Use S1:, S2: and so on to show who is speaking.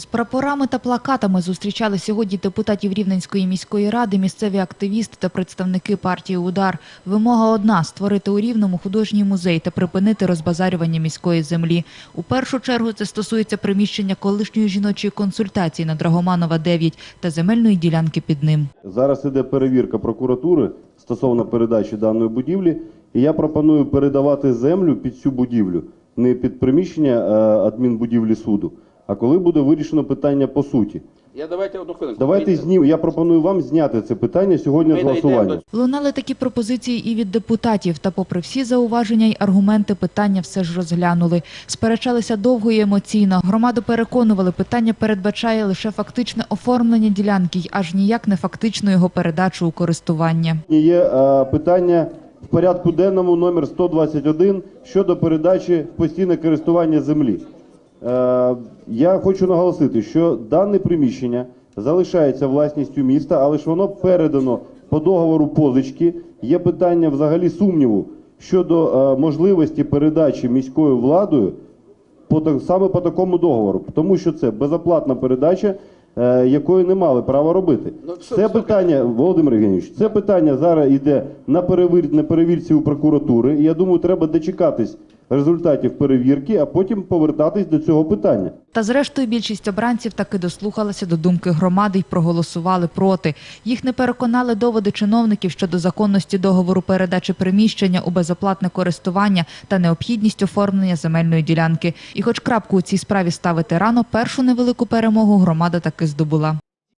S1: З прапорами та плакатами зустрічали сьогодні депутатів Рівненської міської ради, місцеві активісти та представники партії «Удар». Вимога одна – створити у Рівному художній музей та припинити розбазарювання міської землі. У першу чергу це стосується приміщення колишньої жіночої консультації на Драгоманова 9 та земельної ділянки під ним.
S2: Зараз іде перевірка прокуратури стосовно передачі даної будівлі, і я пропоную передавати землю під цю будівлю, не під приміщення е, адмінбудівлі суду, а коли буде вирішено питання по суті.
S3: Я давайте одну хвилинку.
S2: Давайте знім. Я пропоную вам зняти це питання сьогодні з голосування.
S1: Лунали такі пропозиції і від депутатів, та попри всі зауваження й аргументи, питання все ж розглянули. Сперечалися довго і емоційно. Громаду переконували, питання передбачає лише фактичне оформлення ділянки, й аж ніяк не фактичну його передачу у користування.
S2: Є е, питання в порядку денному номер 121 щодо передачі в постійне користування землі. Е, я хочу наголосити, що дане приміщення залишається власністю міста, але ж воно передано по договору позички. Є питання взагалі сумніву щодо е, можливості передачі міською владою по саме по такому договору, тому що це безоплатна передача, е, якої не мали права робити.
S3: Ну,
S2: це
S3: все,
S2: питання, Володимир Євгенович, це питання зараз йде на перевір, на перевірці у прокуратури. І я думаю, треба дочекатись результатів перевірки, а потім повертатись до цього питання.
S1: Та зрештою більшість обранців таки дослухалася до думки громади й проголосували проти. Їх не переконали доводи чиновників щодо законності договору передачі приміщення у безоплатне користування та необхідність оформлення земельної ділянки. І хоч крапку у цій справі ставити рано, першу невелику перемогу громада таки здобула.